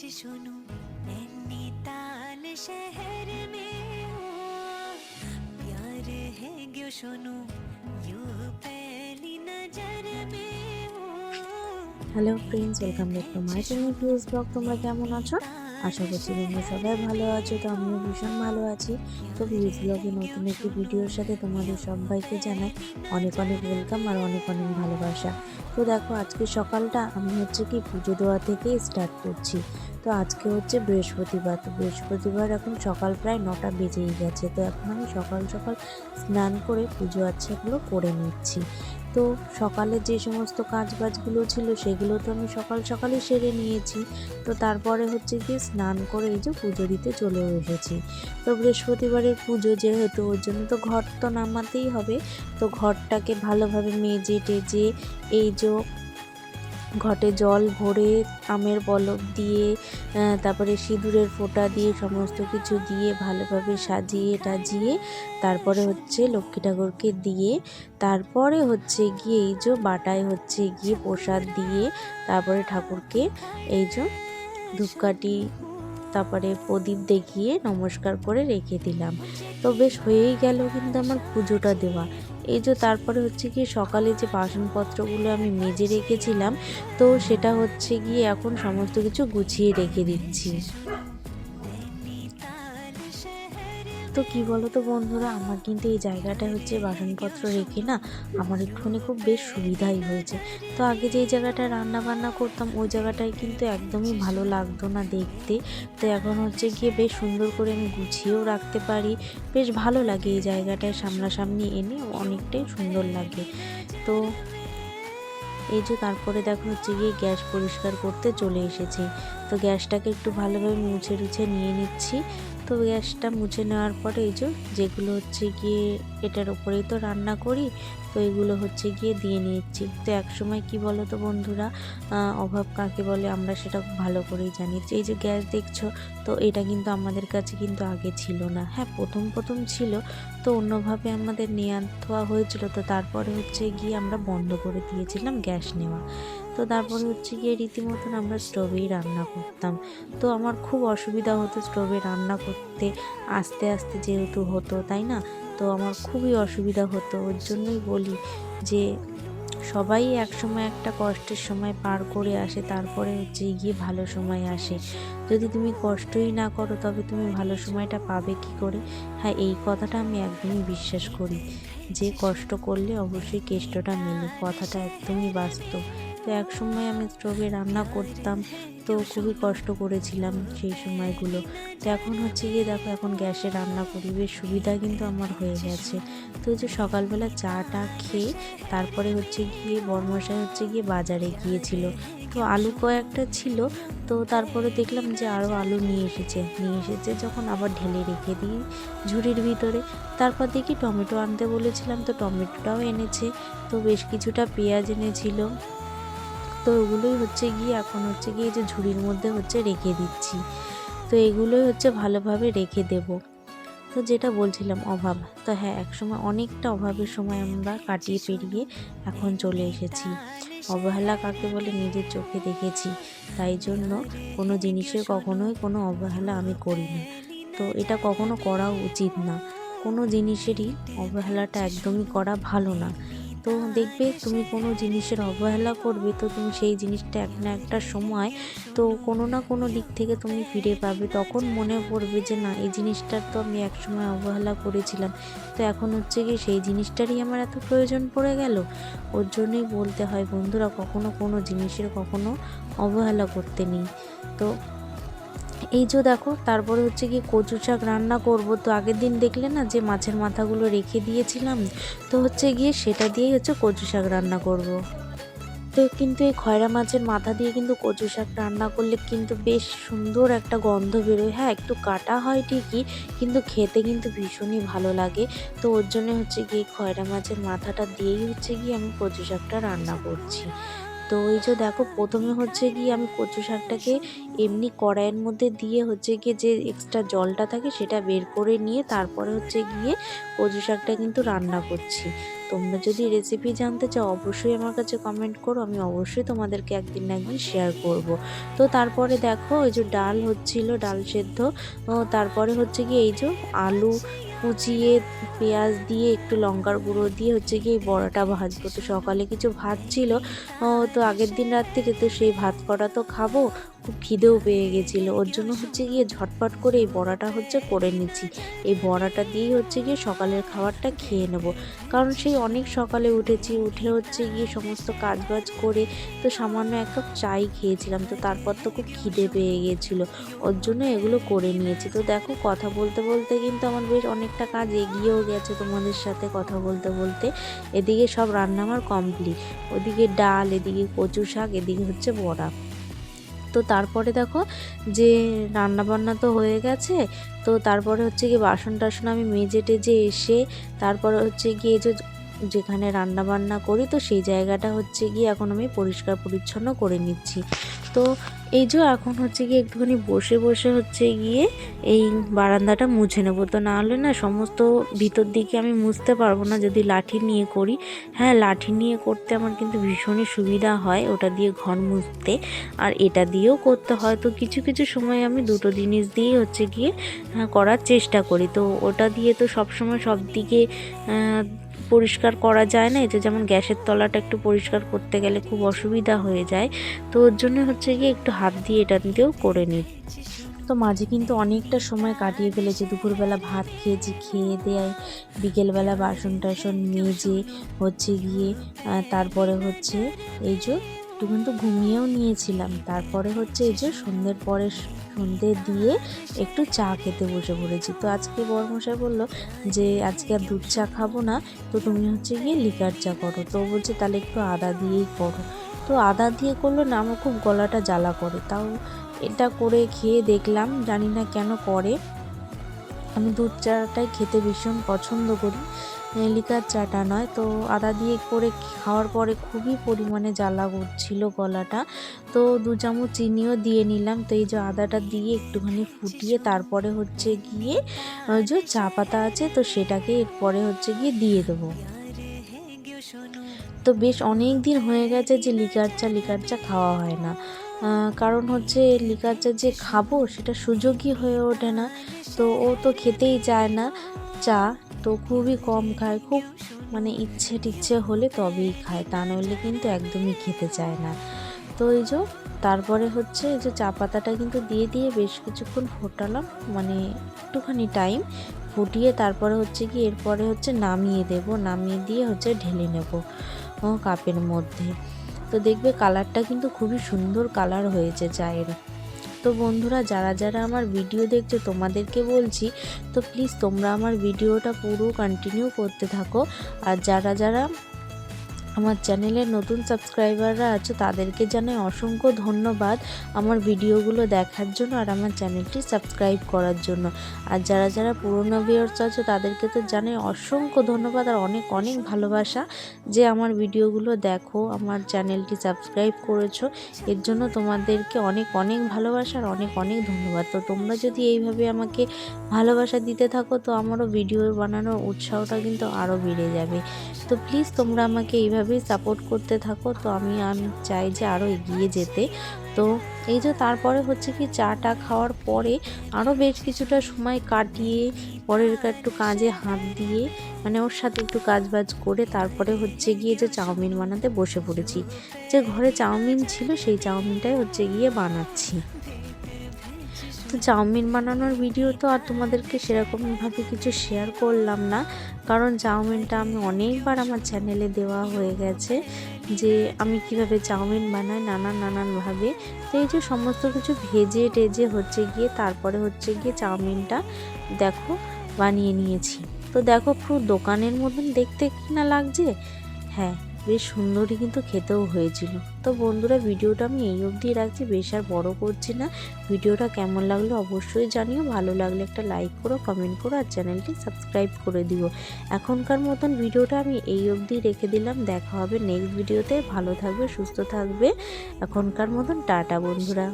सुनो नैनीताल शहर में हूँ प्यार है क्यों सुनो यूं पहली नजर में हूँ hello friends welcome back to my channel PS blog তোমরা কেমন আছো আশা করছি তোমরা সবাই ভালো আছো তো আমিও ভীষণ ভালো আছি তো পিএস ব্লগে নতুন একটি ভিডিওর সাথে তোমাদের সবাইকে জানাই অনেক অনেক ওয়েলকাম আর অনেক অনেক ভালোবাসা তো দেখো আজকে সকালটা আমি হচ্ছে কি পুজো দেওয়া থেকে স্টার্ট করছি তো আজকে হচ্ছে বৃহস্পতিবার, তো বৃহস্পতিবার এখন সকাল প্রায় নটা বেজেই গেছে। তো এখন আমি সকাল সকাল স্নান করে পুজো আচ্ছাগুলো করে নিচ্ছি। তো সকালে যে সমস্ত কাজ বাজগুলো ছিল সেগুলো তো আমি সকাল সকালে সেরে নিয়েছি। তো তারপরে হচ্ছে গিয়ে স্নান করে এই যে পুজো দিতে চলেও এসেছি। তো বৃহস্পতিবারের পুজো যেহেতু, ওর জন্য তো ঘর তো নামাতেই হবে। তো ঘরটাকে ভালোভাবে মেজে টেজে এই যে ঘটে জল ভরে আমের পলক দিয়ে তারপরে সিঁদুরের ফোঁটা দিয়ে সমস্ত কিছু দিয়ে ভালোভাবে সাজিয়ে টাজিয়ে, তারপরে হচ্ছে লক্ষ্মী ঠাকুরকে দিয়ে, তারপরে হচ্ছে গিয়ে এই যে বাটায় হচ্ছে গিয়ে প্রসাদ দিয়ে, তারপরে ঠাকুরকে এই যে ধূপকাঠি, তারপরে প্রদীপ দেখিয়ে নমস্কার করে রেখে দিলাম। তো বেশ হয়েই গেল কিন্তু আমার পুজোটা দেওয়া। এই যে তারপরে হচ্ছে কি সকালে যে বাসনপত্রগুলো আমি মেজে রেখেছিলাম, তো সেটা হচ্ছে গিয়ে এখন সমস্ত কিছু গুছিয়ে রেখে দিচ্ছি। তো কি বলো তো বন্ধুরা, আমার কিন্তু এই জায়গাটা হচ্ছে বাসনপত্র রেখে না আমার একটুখানি খুব বেশ সুবিধাই হয়েছে। তো আগে যেই জায়গাটায় রান্না বান্না করতাম, ওই জায়গাটায় কিন্তু একদমই ভালো লাগতো না দেখতে। তো এখন হচ্ছে গিয়ে বেশ সুন্দর করে আমি গুছিয়েও রাখতে পারি। বেশ ভালো লাগে এই জায়গাটায় সামনাসামনি এনে, অনেকটাই সুন্দর লাগে। তো এই যে তারপরে দেখো হচ্ছে গিয়ে গ্যাস পরিষ্কার করতে চলে এসেছি। তো গ্যাসটাকে একটু ভালোভাবে মুছে টুছে নিয়ে নিচ্ছি। তো গ্যাসটা মুছে নেওয়ার পরে এই যে, যেগুলো হচ্ছে গিয়ে এটার উপরেই তো রান্না করি, তো এগুলো হচ্ছে গিয়ে দিয়ে নিচ্ছি। তো এক সময় কি বলো তো বন্ধুরা অভাব কাকে বলে আমরা সেটা ভালো করেই জানি। এই যে গ্যাস দেখছ, তো এটা কিন্তু আমাদের কাছে কিন্তু আগে ছিল না। হ্যাঁ প্রথম প্রথম ছিল, তো অন্যভাবে আমাদের নেওয়া থোয়া হয়েছিল, তো তারপরে হচ্ছে গিয়ে আমরা বন্ধ করে দিয়েছিলাম গ্যাস নেওয়া। তো তারপরে হচ্ছে গিয়ে রীতিমতন আমরা স্টোভেই রান্না করতাম। তো আমার খুব অসুবিধা হতো স্টোভে রান্না করতে। আস্তে আস্তে যেহেতু হতো, তাই না? তো আমার খুবই অসুবিধা হতো। ওর জন্যই বলি যে সবাই একসময় একটা কষ্টের সময় পার করে আসে, তারপরে হচ্ছে গিয়ে ভালো সময় আসে। যদি তুমি কষ্টই না করো, তবে তুমি ভালো সময়টা পাবে কি করে? হ্যাঁ এই কথাটা আমি একদমই বিশ্বাস করি। যে কষ্ট করলে অবশ্যই কেষ্টটা মেলে। কথাটা একদমই বাস্তব। তো এক সময় আমি স্টোভে রান্না করতাম, তো খুবই কষ্ট করেছিলাম সেই সময়গুলো। তো এখন হচ্ছে গিয়ে দেখো, এখন গ্যাসে রান্না করি, বেশ সুবিধা কিন্তু আমার হয়ে গেছে। তো যে সকালবেলা চাটা খেয়ে তারপরে হচ্ছে গিয়ে বর্মশাই হচ্ছে গিয়ে বাজারে গিয়েছিল। তো আলু কয়েকটা ছিল, তো তারপরে দেখলাম যে আরও আলু নিয়ে এসেছে। নিয়ে এসেছে যখন আবার ঢেলে রেখে দিই ঝুড়ির ভিতরে। তারপর দেখি টমেটো আনতে বলেছিলাম, তো টমেটোটাও এনেছে। তো বেশ কিছুটা পেঁয়াজ এনেছিল তো ওগুলোই হচ্ছে গিয়ে এখন হচ্ছে গিয়ে এই যে ঝুড়ির মধ্যে হচ্ছে রেখে দিচ্ছি। তো এগুলোই হচ্ছে ভালোভাবে রেখে দেব। তো যেটা বলছিলাম অভাব। তো হ্যাঁ একসময় অনেকটা অভাবের সময় আমরা কাটিয়ে পেরিয়ে এখন চলে এসেছি। অবহেলা কাকে বলে? নিজের চোখে দেখেছি। তাই জন্য কোনো জিনিসের কখনোই কোনো অবহেলা আমি করি না তো এটা কখনো করা উচিত না। কোনো জিনিসেরই অবহেলাটা একদমই করা ভালো না। তো দেখবে তুমি কোনো জিনিসের অবহেলা করবে, তো তুমি সেই জিনিসটা এক না একটা সময়, তো কোনো না কোনো দিক থেকে তুমি ফিরে পাবে। তখন মনে পড়বে যে, না, এই জিনিসটার তো আমি এক সময় অবহেলা করেছিলাম। তো এখন হচ্ছে কি সেই জিনিসটারই আমার এত প্রয়োজন পড়ে গেল? ওর জন্যই বলতে হয়, বন্ধুরা, কখনো কোনো জিনিসের কখনো অবহেলা করতে নেই। তো এই যে দেখো, তারপরে হচ্ছে কি কচু শাক রান্না করব। তো আগের দিন দেখলে না যে মাছের মাথাগুলো রেখে দিয়েছিলাম, তো হচ্ছে গিয়ে সেটা দিয়েই হচ্ছে কচু শাক রান্না করব। তো কিন্তু এই খয়রা মাছের মাথা দিয়ে কিন্তু কচু শাক রান্না করলে কিন্তু বেশ সুন্দর একটা গন্ধ বেরোয়। হ্যাঁ একটু কাটা হয় ঠিকই, কিন্তু খেতে কিন্তু ভীষণই ভালো লাগে। তো ওর জন্য হচ্ছে গিয়ে খয়রা মাছের মাথাটা দিয়েই হচ্ছে গিয়ে আমি কচু শাকটা রান্না করছি। তো এই যে দেখো, প্রথমে হচ্ছে গিয়ে আমি কচু শাকটাকে এমনি কড়াইয়ের মধ্যে দিয়ে হচ্ছে গিয়ে যে এক্সট্রা জলটা থাকে সেটা বের করে নিয়ে তারপরে হচ্ছে গিয়ে কচু শাকটা কিন্তু রান্না করছি। তোমরা যদি রেসিপি জানতে চাও, অবশ্যই আমার কাছে কমেন্ট করো, আমি অবশ্যই তোমাদেরকে একদিন না একদিন শেয়ার করব। তো তারপরে দেখো, ওই যে ডাল হচ্ছিল, ডাল সেদ্ধ। তারপরে হচ্ছে কি এই যে আলু কুচিয়ে পেঁয়াজ দিয়ে, একটু লঙ্কার গুঁড়ো দিয়ে হচ্ছে এই বড়াটা ভাজবো তো সকালে কিছু ভাত ছিল তো আগের দিন রাত্রিরে তো সেই ভাত কটা তো খাব, খুব খিদেও পেয়ে গেছিল। ওর জন্য হচ্ছে গিয়ে ঝটপট করে এই বড়াটা হচ্ছে করে নিচ্ছি। এই বড়াটা দিয়েই হচ্ছে গিয়ে সকালের খাবারটা খেয়ে নেব। কারণ সেই অনেক সকালে উঠেছি, উঠে হচ্ছে গিয়ে সমস্ত কাজ বাজ করে তো সামান্য এক কাপ চাই খেয়েছিলাম, তো তারপর তো খুব খিদে পেয়ে গিয়েছিল ওর জন্য এগুলো করে নিয়েছি। তো দেখো, কথা বলতে বলতে কিন্তু আমার বেশ অনেকটা কাজ এগিয়েও গেছে তোমাদের সাথে কথা বলতে বলতে। এদিকে সব রান্না আমার কমপ্লিট ওদিকে ডাল, এদিকে কচু শাক, এদিকে হচ্ছে বড়া। তো তারপরে দেখো যে রান্না বান্না তো হয়ে গেছে, তো তারপরে হচ্ছে কি বাসন টাসন আমি মেজে টেজে এসে তারপরে হচ্ছে গিয়ে যে যেখানে রান্না বান্না করি তো সেই জায়গাটা হচ্ছে গিয়ে এখন আমি পরিষ্কার পরিচ্ছন্ন করে নিচ্ছি। তো এই যে এখন হচ্ছে গিয়ে একটুখানি বসে বসে হচ্ছে গিয়ে এই বারান্দাটা মুছে নেব। তো না হলে না সমস্ত ভিতর দিকে আমি মুছতে পারব না যদি লাঠি নিয়ে করি। হ্যাঁ লাঠি নিয়ে করতে আমার কিন্তু ভীষণই সুবিধা হয় ওটা দিয়ে ঘর মুছতে। আর এটা দিয়েও করতে হয়। তো কিছু কিছু সময় আমি দুটো জিনিস দিয়েই হচ্ছে গিয়ে আহ, করার চেষ্টা করি। তো ওটা দিয়ে তো সবসময় সব দিকে পরিষ্কার করা যায় না। যে যেমন গ্যাসের তলাটা একটু পরিষ্কার করতে গেলে খুব অসুবিধা হয়ে যায়। তো ওর জন্য হচ্ছে গিয়ে একটু হাত দিয়ে এটা দিয়েও করে নিই। তো মাঝে কিন্তু অনেকটা সময় কাটিয়ে ফেলেছি। দুপুরবেলা ভাত খেয়েছি, খেয়ে দেয় বিকেলবেলা বাসন টাসন মেজে হচ্ছে গিয়ে তারপরে হচ্ছে এই যে একটু কিন্তু ঘুমিয়েও নিয়েছিলাম। তারপরে হচ্ছে এই যে সন্ধ্যের পরে সন্ধে দিয়ে একটু চা খেতে বসে পড়েছি। তো আজকে বরমশাই বলল যে, আজকে আর দুধ চা খাব না, তো তুমি হচ্ছে গিয়ে লিকার চা করো। তো বলছে, তাহলে একটু আদা দিয়েই করো। তো আদা দিয়ে করলে না, আমার খুব গলাটা জ্বালা করে। তাও এটা করে খেয়ে দেখলাম, জানি না কেন করে। আমি দুধ চাটাই খেতে ভীষণ পছন্দ করি। লিকার চাটা নয়। তো আদা দিয়ে করে খাওয়ার পরে খুবই পরিমাণে জ্বালা করছিল গলাটা। তো দু চামচ চিনিও দিয়ে নিলাম। তো এই যে আদাটা দিয়ে একটুখানি ফুটিয়ে তারপরে হচ্ছে গিয়ে যে চা পাতা আছে, তো সেটাকে এরপরে হচ্ছে গিয়ে দিয়ে দেবো। তো বেশ অনেক দিন হয়ে গেছে যে লিকার চা লিকার চা খাওয়া হয় না। কারণ হচ্ছে লিকার চা যে খাব সেটা সুযোগই হয়ে ওঠে না। তো ও তো খেতেই চায় না চা। তো খুবই কম খায়, খুব মানে ইচ্ছে টিচ্ছে হলে তবেই খায়, তা নইলে কিন্তু একদমই খেতে চায় না। তো এই যে, তারপরে হচ্ছে এই যে চা পাতাটা কিন্তু দিয়ে দিয়ে বেশ কিছুক্ষণ ফোটালাম মানে একটুখানি টাইম ফুটিয়ে তারপরে হচ্ছে কি এরপরে হচ্ছে নামিয়ে দেব, নামিয়ে দিয়ে হচ্ছে ঢেলে নেব কাপের মধ্যে। তো দেখবে কালারটা কিন্তু খুবই সুন্দর কালার হয়েছে চায়ের। তো বন্ধুরা, যারা যারা আমার ভিডিও দেখছ, তোমাদেরকে বলছি, তো প্লিজ তোমরা আমার ভিডিওটা পুরো কন্টিনিউ করতে থাকো। আর যারা যারা আমার চ্যানেলের নতুন সাবস্ক্রাইবাররা আছে, তাদেরকে জানাই অসংখ্য ধন্যবাদ আমার ভিডিওগুলো দেখার জন্য আর আমার চ্যানেলটি সাবস্ক্রাইব করার জন্য। আর যারা যারা পুরনো ভিউয়ার্স আছে, তাদেরকে তো জানাই অসংখ্য ধন্যবাদ আর অনেক অনেক ভালোবাসা যে আমার ভিডিওগুলো দেখো, আমার চ্যানেলটি সাবস্ক্রাইব করেছ। এর জন্য তোমাদেরকে অনেক অনেক ভালোবাসা আর অনেক অনেক ধন্যবাদ। তো তোমরা যদি এইভাবে আমাকে ভালোবাসা দিতে থাকো, তো আমারও ভিডিও বানানোর উৎসাহটা কিন্তু আরও বেড়ে যাবে। তো প্লিজ তোমরা আমাকে এইভাবেই সাপোর্ট করতে থাকো। তো আমি আমি চাই যে আরও এগিয়ে যেতে। তো এই যে তারপরে হচ্ছে কি চাটা খাওয়ার পরে আরও বেশ কিছুটা সময় কাটিয়ে, পরের একটু কাজে হাত দিয়ে মানে ওর সাথে একটু কাজ বাজ করে তারপরে হচ্ছে গিয়ে যে চাউমিন বানাতে বসে পড়েছি। যে ঘরে চাউমিন ছিল সেই চাউমিনটাই হচ্ছে গিয়ে বানাচ্ছি। তো চাউমিন বানানোর ভিডিও তো আর তোমাদেরকে সেরকমভাবে কিছু শেয়ার করলাম না। কারণ চাউমিনটা আমি অনেকবার আমার চ্যানেলে দেওয়া হয়ে গেছে যে আমি কীভাবে চাউমিন বানাই নানান নানানভাবে তো এই যে সমস্ত কিছু ভেজে টেজে হচ্ছে গিয়ে তারপরে হচ্ছে গিয়ে চাউমিনটা দেখো বানিয়ে নিয়েছি। তো দেখো পুরো দোকানের মতন দেখতে কি না লাগছে? হ্যাঁ বেশ সুন্দরই কিন্তু খেতেও হয়েছিল। তো বন্ধুরা, ভিডিওটা আমি এই অবধি রাখছি। বেশ আর বড় করছি না। ভিডিওটা কেমন লাগল অবশ্যই জানিও। ভালো লাগলে একটা লাইক করো কমেন্ট করো আর চ্যানেলটি সাবস্ক্রাইব করে দিও। এখনকার মতন ভিডিওটা আমি এই অবধি রেখে দিলাম। দেখা হবে নেক্সট ভিডিওতে ভালো থাকবে, সুস্থ থাকবে। এখনকার মতন টাটা বন্ধুরা।